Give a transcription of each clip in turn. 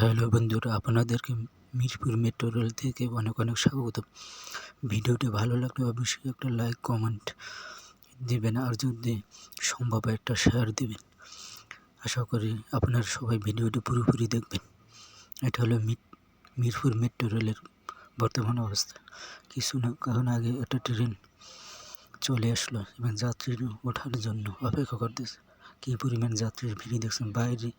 Hello বন্ধুরা, আপনাদেরকে Mirpur metro rail থেকে অনেক অনেক স্বাগত। ভিডিওটি ভালো লাগলে অবশ্যই একটা লাইক, কমেন্ট দেবেন আর যদি সম্ভব একটা শেয়ার দেবেন। আশা করি আপনারা সবাই ভিডিওটি পুরোপুরি দেখবেন। এটা হলো মিরপুর মেট্রো রেলের বর্তমান অবস্থা। কিছু না, কারণ আগে একটা ট্রেন চলে আসলো এবং যাত্রী ওঠার জন্য অপেক্ষা করতেছে। কী পরিমাণ যাত্রীর ভিড় দেখছেন? বাইরে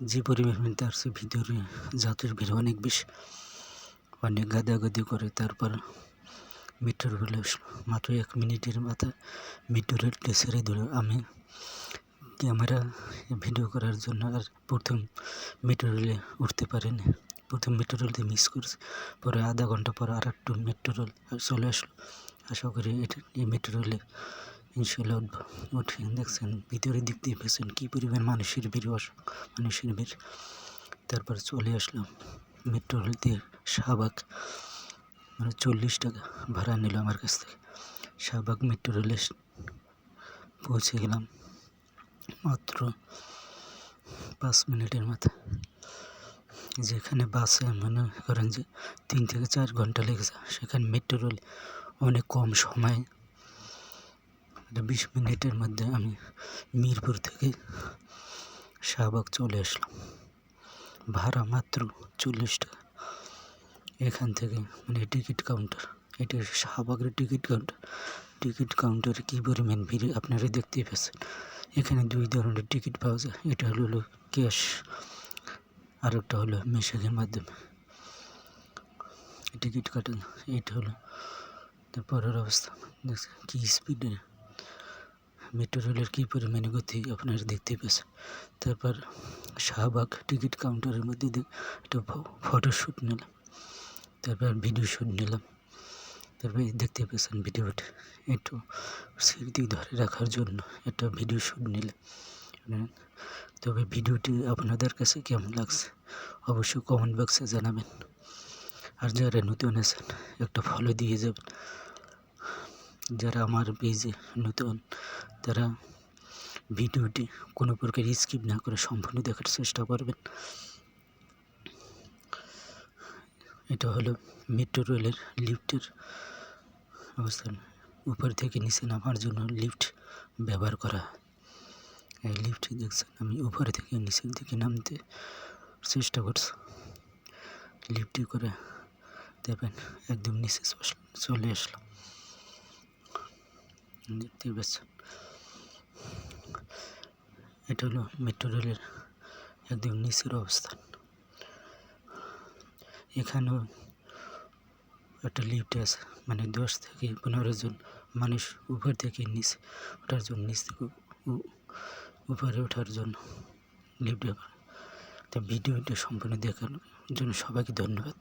যে পরিমাণ তার সে ভিতরে যাত্রীর ভিড় অনেক বেশি। অনেক গাদাগাদি করে তারপর মেট্রো রেল আসলো মাত্র এক মিনিটের মাথায় মেট্রো রেলটি ছেড়ে দিল আমি ক্যামেরা ভিডিও করার জন্য আর প্রথম মেট্রো উঠতে পারিনি। প্রথম মেট্রো রেলতে মিস করছি। পরে আধা ঘণ্টা পর আর একটু মেট্রো রেল চলে আসলো। আশা করি এটা এই মেট্রো রেলে ইনশাল্লাহ উঠবো। উঠে দেখছেন, ভিতরের দিক দিয়ে পেয়েছেন কী পরিমাণ মানুষের ভিড় মানুষের ভিড়। তারপর চলে আসলাম মেট্রো রেল দিয়ে শাহবাগ। মানে চল্লিশ টাকা ভাড়া নিল আমার কাছ থেকে। শাহবাগ মেট্রো রেলে পৌঁছে গেলাম মাত্র পাঁচ মিনিটের মাথায় যেখানে বাসে মনে করেন যে তিন থেকে চার ঘণ্টা লেগেছে, সেখানে মেট্রো রেল অনেক কম সময় বিশ মিনিটের মধ্যে আমি মিরপুর থেকে শাহবাগ চলে আসলাম। ভাড়া মাত্র চল্লিশ টাকা। এখান থেকে মানে টিকিট কাউন্টার, এটা শাহবাগের টিকিট কাউন্টার। টিকিট কাউন্টারে কী পরিমাণ ভিড় আপনারা দেখতেই পাচ্ছেন। এখানে দুই ধরনের টিকিট পাওয়া যায়, এটা হলো ক্যাশ আর একটা হলো মেশিনের মাধ্যমে। টিকিট কাটা, এটা হলো তারপরের অবস্থা। দেখছেন কী স্পিডে মেট্রো রেলের কী পরিমাণে গতি আপনারা দেখতে পেয়েছেন? তারপর শাহবাগ টিকিট কাউন্টারের মধ্যে একটা ফটোশ্যুট নিলাম। তারপর ভিডিও শ্যুট নিলাম। তারপরে দেখতে পেয়েছেন ভিডিওটা। একটু স্মৃতি ধরে রাখার জন্য একটা ভিডিও শ্যুট নিলাম। তবে ভিডিওটি আপনাদের কাছে কেমন লাগছে অবশ্যই কমেন্ট বক্সে জানাবেন। আর যারা নতুন আছেন, একটা ফলো দিয়ে যাবেন। যারা আমার পেজে নতুন তারা ভিডিওটি কোনো প্রকার স্কিপ না করে সম্পূর্ণ দেখার চেষ্টা করবেন। এটা হলো মেট্রো রেলের লিফটের অবস্থান। উপর থেকে নিচে নামার জন্য লিফট ব্যবহার করা। এই লিফট দেখছেন, আমি উপর থেকে নিচের দিকে নামতে চেষ্টা করছি। লিফটে করে দেবেন একদম নিচে চলে আসলাম। দেখতে পাচ্ছেন এটা হলো মেট্রো রেলের একদম নিচের অবস্থান। এখানেও একটা লিফট আছে মানে দশ থেকে পনেরো জন মানুষ উপর থেকে নিচে, ওঠার জন্য, নিচ থেকে উপরে ওঠার জন্য লিফট ব্যবহার। তা ভিডিওটি সম্পূর্ণ দেখার জন্য সবাইকে ধন্যবাদ।